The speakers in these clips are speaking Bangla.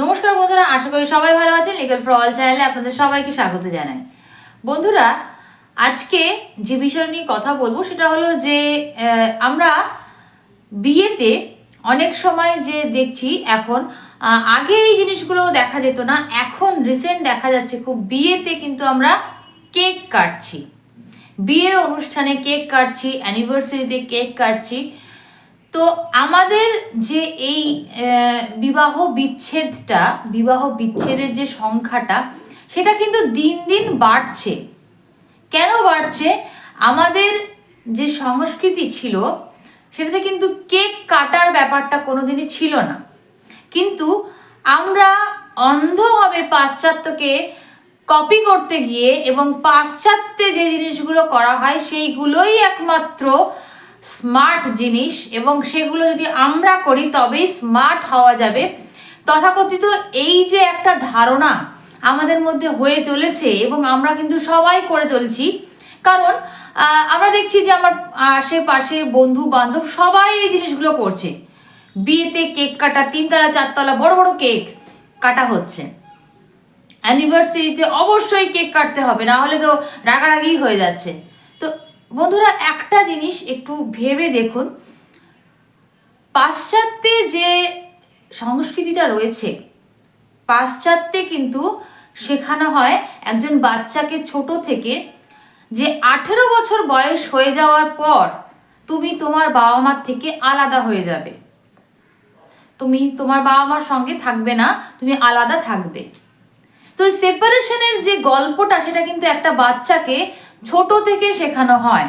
নমস্কার বন্ধুরা, আশা করি সবাই ভালো আছেন। লিগেল ফর অল চ্যানেলে আপনাদের সবাইকে স্বাগত জানাই। বন্ধুরা, আজকে যে বিষয় নিয়ে কথা বলব সেটা হলো যে আমরা বিয়েতে অনেক সময় যে দেখছি এখন আগে এই জিনিসগুলো দেখা যেত না, এখন রিসেন্ট দেখা যাচ্ছে খুব বিয়েতে কিন্তু আমরা কেক কাটছি। বিয়ের অনুষ্ঠানে কেক কাটছি অ্যানিভার্সারিতে কেক কাটছি। তো আমাদের যে এই বিবাহ বিচ্ছেদটা, বিবাহ বিচ্ছেদের যে সংখ্যাটা, সেটা কিন্তু দিন দিন বাড়ছে। কেন বাড়ছে? আমাদের যে সংস্কৃতি ছিল, সেটাতে কিন্তু কেক কাটার ব্যাপারটা কোনোদিনই ছিল না। কিন্তু আমরা অন্ধভাবে পাশ্চাত্যকে কপি করতে গিয়ে এবং পাশ্চাত্যে যে জিনিসগুলো করা হয়, সেইগুলোই একমাত্র স্মার্ট জিনিস এবং সেগুলো যদি আমরা করি তবেই স্মার্ট হওয়া যাবে। তথাকথিত এই যে একটা ধারণা আমাদের মধ্যে হয়ে চলেছে এবং আমরা কিন্তু সবাই করে চলছি, কারণ আমরা দেখছি যে আমার আশেপাশে বন্ধু বান্ধব সবাই এই জিনিসগুলো করছে। বিয়েতে কেক কাটা, তিনতলা, চারতলা, বড় বড় কেক কাটা হচ্ছে। অ্যানিভার্সারিতে অবশ্যই কেক কাটতে হবে, না হলে তো রাগারাগি হয়ে যাচ্ছে। বন্ধুরা, একটা জিনিস একটু ভেবে দেখুন। পাশ্চাত্যে যে সংস্কৃতিটা রয়েছে, পাশ্চাত্যে কিন্তু শেখানো হয় একজন বাচ্চাকে ছোট থেকে যে আঠেরো বছর বয়স হয়ে যাওয়ার পর তুমি তোমার বাবা মার থেকে আলাদা হয়ে যাবে। তুমি তোমার বাবা মার সঙ্গে থাকবে না, তুমি আলাদা থাকবে। তো সেপারেশনের যে গল্পটা, সেটা কিন্তু একটা বাচ্চাকে ছোট থেকে শেখানো হয়।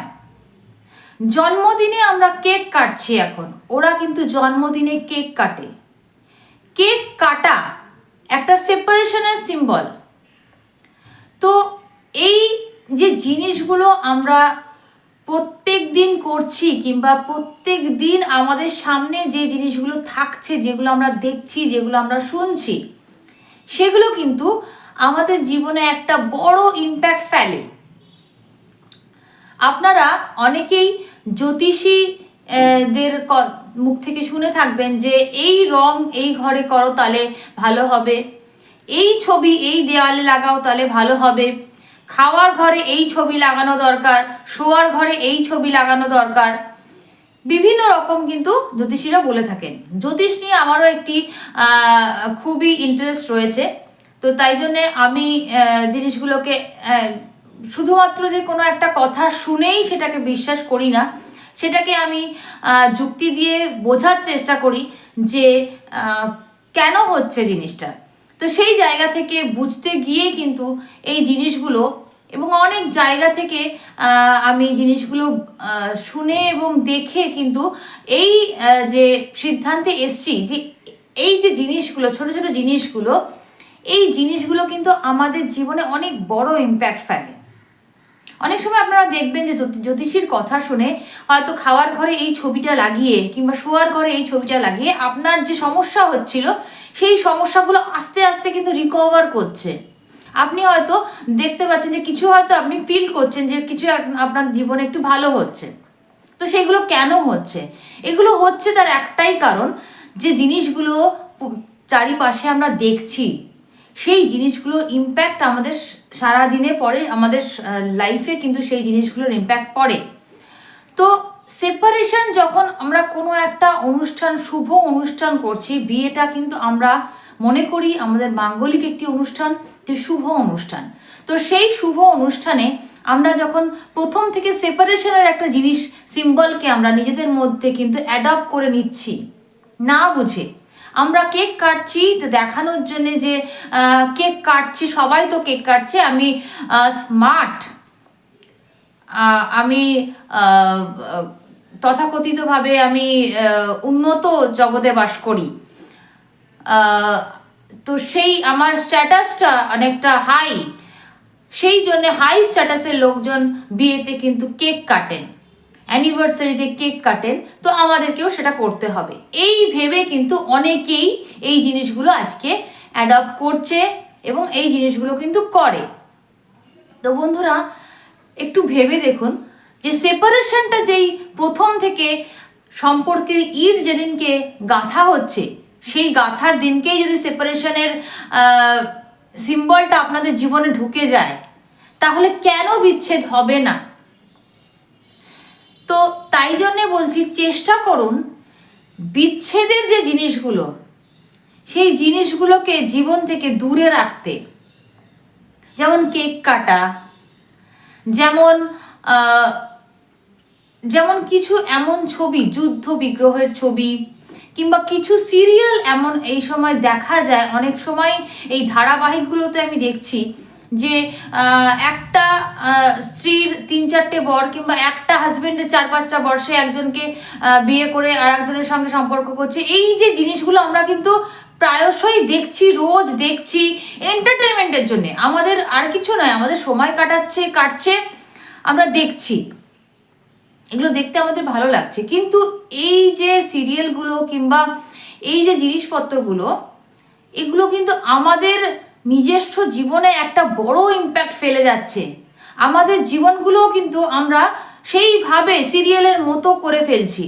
জন্মদিনে আমরা কেক কাটছি এখন। ওরা কিন্তু জন্মদিনে কেক কাটে। কেক কাটা একটা সেপারেশনের সিম্বল তো এই যে জিনিসগুলো আমরা প্রত্যেক দিন করছি কিংবা প্রত্যেক দিন আমাদের সামনে যে জিনিসগুলো থাকছে, যেগুলো আমরা দেখছি, যেগুলো আমরা শুনছি, সেগুলো কিন্তু আমাদের জীবনে একটা বড় ইম্প্যাক্ট ফেলে। আপনারা অনেকেই জ্যোতিষী দের মুখ থেকে শুনে থাকবেন যে এই রং এই ঘরে করো তাহলে ভালো হবে। এই ছবি এই দেওয়ালে লাগাও তাহলে ভালো হবে। খাওয়ার ঘরে এই ছবি লাগানো দরকার, শোয়ার ঘরে এই ছবি লাগানো দরকার। বিভিন্ন রকম কিন্তু জ্যোতিষীরা বলে থাকেন। জ্যোতিষ নিয়ে আমারও একটি খুবই ইন্টারেস্ট রয়েছে। তো তাই জন্যে আমি জিনিসগুলোকে শুধুমাত্র যে কোনো একটা কথা শুনেই সেটাকে বিশ্বাস করি না, সেটাকে আমি যুক্তি দিয়ে বোঝার চেষ্টা করি যে কেন হচ্ছে জিনিসটা। তো সেই জায়গা থেকে বুঝতে গিয়ে কিন্তু এই জিনিসগুলো এবং অনেক জায়গা থেকে আমি জিনিসগুলো শুনে এবং দেখে কিন্তু এই যে সিদ্ধান্তে এসছি যে এই যে জিনিসগুলো, ছোট ছোট জিনিসগুলো, এই জিনিসগুলো কিন্তু আমাদের জীবনে অনেক বড় ইম্প্যাক্ট ফেলে। অনেক সময় আপনারা দেখবেন যে জ্যোতিষীর কথা শুনে হয়তো খাওয়ার ঘরে এই ছবিটা লাগিয়ে কিংবা শোয়ার ঘরে এই ছবিটা লাগিয়ে আপনার যে সমস্যা হচ্ছিল, সেই সমস্যাগুলো আস্তে আস্তে কিন্তু রিকভার করছে। আপনি হয়তো দেখতে পাচ্ছেন যে কিছু হয়তো আপনি ফিল করছেন যে কিছু আপনার জীবনে একটু ভালো হচ্ছে। তো সেগুলো কেন হচ্ছে? এগুলো হচ্ছে তার একটাই কারণ যে জিনিসগুলো চারিপাশে আমরা দেখছি। সেই জিনিসগুলোর ইম্প্যাক্ট আমাদের সারা দিনে পড়ে, আমাদের লাইফে কিন্তু সেই জিনিসগুলোর ইম্প্যাক্ট পড়ে। তো সেপারেশন যখন আমরা কোনো একটা অনুষ্ঠান, শুভ অনুষ্ঠান করছি, বিয়েটা কিন্তু আমরা মনে করি আমাদের মাঙ্গলিক একটি অনুষ্ঠান যে শুভ অনুষ্ঠান। তো সেই শুভ অনুষ্ঠানে আমরা যখন প্রথম থেকে সেপারেশনের একটা জিনিস সিম্বলকে আমরা নিজেদের মধ্যে কিন্তু অ্যাডপ্ট করে নিচ্ছি, না বুঝে আমরা কেক কাটছি দেখানোর জন্য যে কেক কাটছি, সবাই তো কেক কাটছে, আমি স্মার্ট আমি তথাকথিতভাবে আমি উন্নত জগতে বাস করি। তো সেই আমার স্ট্যাটাসটা অনেকটা হাই সেই জন্য হাই স্ট্যাটাসের লোকজন বিয়েতে কিন্তু কেক কাটেন। অ্যানিভার্সারিতে কেক কাটেন, তো আমাদেরকেও সেটা করতে হবে। এই ভেবে কিন্তু অনেকেই এই জিনিসগুলো আজকে অ্যাডপ্ট করছে এবং এই জিনিসগুলো কিন্তু করে। তো বন্ধুরা, একটু ভেবে দেখুন যে সেপারেশনটা যেই প্রথম থেকে সম্পর্কের ইট যেদিনকে গাঁথা হচ্ছে, সেই গাথার দিনকেই যদি সেপারেশনের সিম্বলটা আপনাদের জীবনে ঢুকে যায়, তাহলে কেন বিচ্ছেদ হবে না? তো তাই জন্যে বলছি চেষ্টা করুন বিচ্ছেদের যে জিনিসগুলো, সেই জিনিসগুলোকে জীবন থেকে দূরে রাখতে। যেমন কেক কাটা, যেমন যেমন কিছু এমন ছবি, যুদ্ধ বিগ্রহের ছবি, কিংবা কিছু সিরিয়াল এমন এই সময় দেখা যায়। অনেক সময় এই ধারাবাহিকগুলোতে আমি দেখছি যে একটা স্ত্রীর তিন চারটে বর কিংবা একটা হাজবেন্ডের চার পাঁচটা বর্ষে একজনকে বিয়ে করে আর একজনের সঙ্গে সম্পর্ক করছে। এই যে জিনিসগুলো আমরা কিন্তু প্রায়শই দেখছি, রোজ দেখছি এন্টারটেনমেন্টের জন্য। আমাদের আর কিছু নয়, আমাদের সময় কাটাচ্ছে, কাটছে, আমরা দেখছি। এগুলো দেখতে আমাদের ভালো লাগছে। কিন্তু এই যে সিরিয়ালগুলো কিংবা এই যে জিনিসপত্রগুলো, এগুলো কিন্তু আমাদের নিজস্ব জীবনে একটা বড় ইম্প্যাক্ট ফেলে যাচ্ছে। আমাদের জীবনগুলোও কিন্তু আমরা সেইভাবে সিরিয়ালের মতো করে ফেলছি।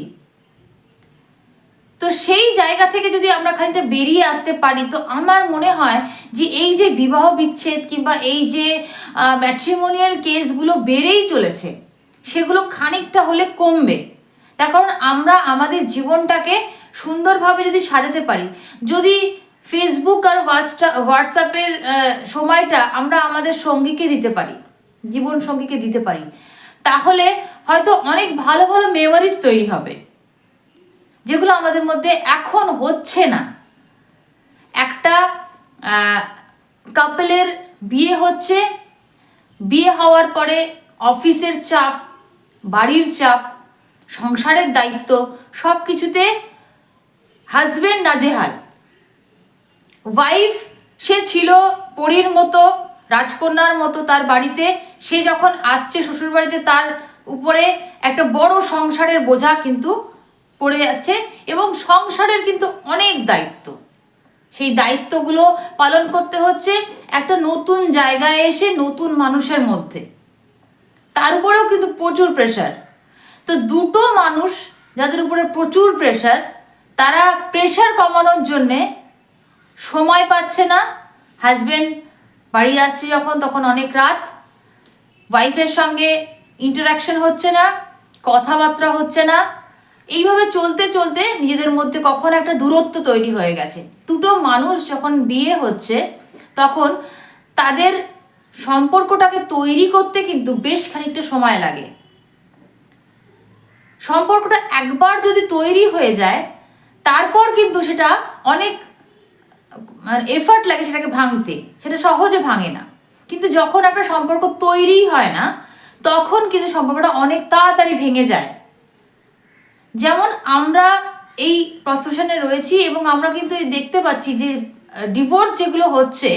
তো সেই জায়গা থেকে যদি আমরা খানিকটা বেরিয়ে আসতে পারি, তো আমার মনে হয় যে এই যে বিবাহ বিচ্ছেদ কিংবা এই যে ম্যাট্রিমোনিয়াল কেসগুলো বেড়েই চলেছে, সেগুলো খানিকটা হলে কমবে। তার কারণ আমরা আমাদের জীবনটাকে সুন্দরভাবে যদি সাজাতে পারি, যদি ফেসবুক আর হোয়াটসঅ্যাপ হোয়াটসঅ্যাপের সময়টা আমরা আমাদের সঙ্গীকে দিতে পারি, জীবন সঙ্গীকে দিতে পারি। তাহলে হয়তো অনেক ভালো ভালো মেমোরিজ তৈরি হবে, যেগুলো আমাদের মধ্যে এখন হচ্ছে না। একটা কাপেলের বিয়ে হচ্ছে, বিয়ে হওয়ার পরে অফিসের চাপ, বাড়ির চাপ, সংসারের দায়িত্ব সব কিছুতে হাজবেন্ড নাজেহাল ওয়াইফ সে ছিল পরীর মতো, রাজকন্যার মতো তার বাড়িতে। সে যখন আসছে শ্বশুর বাড়িতে তার উপরে একটা বড় সংসারের বোঝা কিন্তু পড়ে যাচ্ছে এবং সংসারের কিন্তু অনেক দায়িত্ব। সেই দায়িত্বগুলো পালন করতে হচ্ছে একটা নতুন জায়গায় এসে নতুন মানুষের মধ্যে। তার উপরেও কিন্তু প্রচুর প্রেশার তো দুটো মানুষ যাদের উপরে প্রচুর প্রেশার তারা প্রেশার কমানোর জন্যে সময় পাচ্ছে না। হাজবেন্ড বাড়ি আসছে যখন, তখন অনেক রাত। ওয়াইফের সঙ্গে ইন্টারাকশন হচ্ছে না, কথাবার্তা হচ্ছে না। এইভাবে চলতে চলতে নিজেদের মধ্যে কখন একটা দূরত্ব তৈরি হয়ে গেছে। দুটো মানুষ যখন বিয়ে হচ্ছে, তখন তাদের সম্পর্কটাকে তৈরি করতে কিন্তু বেশ খানিকটা সময় লাগে। সম্পর্কটা একবার যদি তৈরি হয়ে যায়, তারপর কিন্তু সেটা অনেক এফার্ট লাগে সেটাকে ভাঙতে। সেটা সহজে ভাঙে না। কিন্তু যখন একটা সম্পর্ক তৈরি হয় না, তখন কিন্তু সম্পর্কটা অনেক তাড়াতাড়ি ভেঙে যায়। যেমন আমরা এই প্রফেশনে রয়েছি এবং আমরা কিন্তু দেখতে পাচ্ছি যে ডিভোর্স যেগুলো হচ্ছে,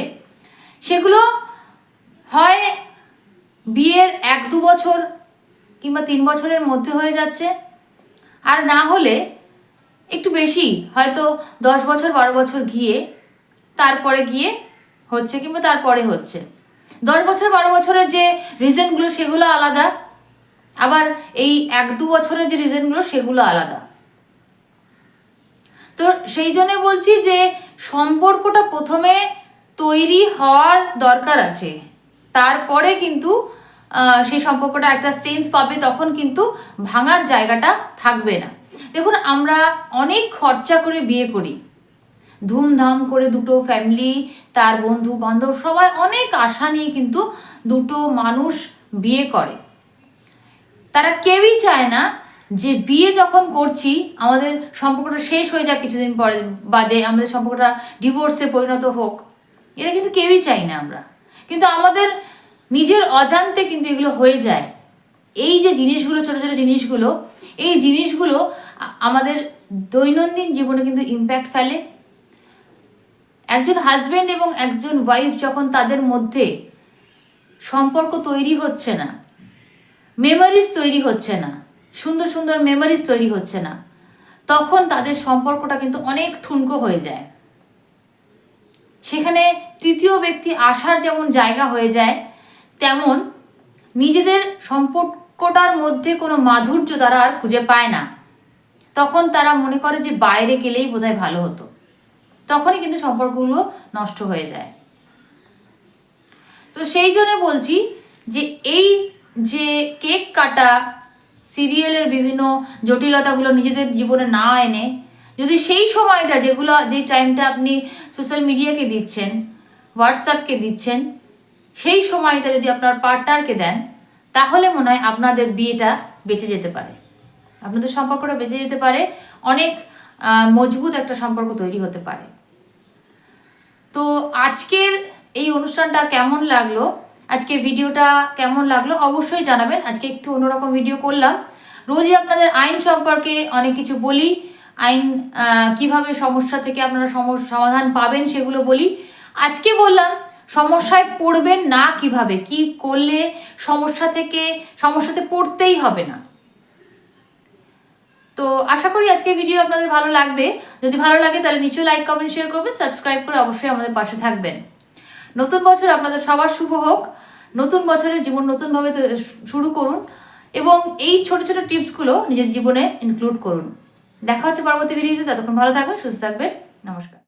সেগুলো হয় বিয়ের এক দু বছর কিংবা তিন বছরের মধ্যে হয়ে যাচ্ছে। আর না হলে একটু বেশি, হয়তো দশ বছর, বারো বছর গিয়ে তারপরে গিয়ে হচ্ছে কিংবা তারপরে হচ্ছে। দশ বছর, বারো বছরের যে রিজনগুলো সেগুলো আলাদা, আবার এই এক, দু বছরের যে রিজনগুলো সেগুলো আলাদা। তো সেই জন্য বলছি যে সম্পর্কটা প্রথমে তৈরি হওয়ার দরকার আছে। তারপরে কিন্তু সেই সম্পর্কটা একটা স্ট্রেংথ পাবে, তখন কিন্তু ভাঙার জায়গাটা থাকবে না। দেখুন, আমরা অনেক খরচা করে বিয়ে করি। ধুমধাম করে দুটো ফ্যামিলি তার বন্ধু বান্ধব সবাই অনেক আশা নিয়ে কিন্তু দুটো মানুষ বিয়ে করে। তারা কেউই চায় না যে বিয়ে যখন করছি, আমাদের সম্পর্কটা শেষ হয়ে যাক কিছুদিন পরে, বাদে আমাদের সম্পর্কটা ডিভোর্সে পরিণত হোক। এটা কিন্তু কেউই চাই না আমরা। কিন্তু আমাদের নিজের অজান্তে কিন্তু এগুলো হয়ে যায়। এই যে জিনিসগুলো, ছোটো ছোটো জিনিসগুলো, এই জিনিসগুলো আমাদের দৈনন্দিন জীবনে কিন্তু ইম্প্যাক্ট ফেলে। একজন হাজবেন্ড এবং একজন ওয়াইফ যখন তাদের মধ্যে সম্পর্ক তৈরি হচ্ছে না মেমোরিজ তৈরি হচ্ছে না, সুন্দর সুন্দর মেমোরিজ তৈরি হচ্ছে না, তখন তাদের সম্পর্কটা কিন্তু অনেক ঠুনকো হয়ে যায়। সেখানে তৃতীয় ব্যক্তি আসার যেমন জায়গা হয়ে যায়, তেমন নিজেদের সম্পর্কটার মধ্যে কোনো মাধুর্য তারা আর খুঁজে পায় না। তখন তারা মনে করে যে বাইরে গেলেই বোধহয় ভালো হতো। তখনই কিন্তু সম্পর্কগুলো নষ্ট হয়ে যায়। তো সেই জন্য বলছি যে এই যে কেক কাটা সিরিয়ালের বিভিন্ন জটিলতাগুলো নিজেদের জীবনে না এনে, যদি সেই সময়টা যেগুলো, যেই টাইমটা আপনি সোশ্যাল মিডিয়াকে দিচ্ছেন, হোয়াটসঅ্যাপকে দিচ্ছেন, সেই সময়টা যদি আপনার পার্টনারকে দেন, তাহলে মনে হয় আপনাদের বিয়েটা বেঁচে যেতে পারে। আপনাদের সম্পর্কটা বেঁচে যেতে পারে, অনেক মজবুত একটা সম্পর্ক তৈরি হতে পারে। তো আজকের এই অনুষ্ঠানটা কেমন লাগল? আজকে ভিডিওটা কেমন লাগল? অবশ্যই জানাবেন। আজকে একটু অন্যরকম ভিডিও করলাম। রোজই আপনাদের আইন সম্পর্কে অনেক কিছু বলি। আইন কীভাবে সমস্যা থেকে আপনারা সম- সমাধান পাবেন সেগুলো বলি। আজকে বললাম, সমস্যায় পড়বেন না কীভাবে? কি করলে সমস্যা থেকে, সমস্যাতে পড়তেই হবে না। তো আশা করি আজকে ভিডিও আপনাদের ভালো লাগবে। যদি ভালো লাগে, তাহলে নিচে লাইক কমেন্ট শেয়ার করবেন সাবস্ক্রাইব করে অবশ্যই আমাদের পাশে থাকবেন। নতুন বছর আপনাদের সবার শুভ হোক। নতুন বছরে জীবন নতুনভাবে শুরু করুন এবং এই ছোট ছোট টিপসগুলো নিজের জীবনে ইনক্লুড করুন। দেখা হচ্ছে পরবর্তী ভিডিওতে ততক্ষণ ভালো থাকবেন, সুস্থ থাকবেন। নমস্কার।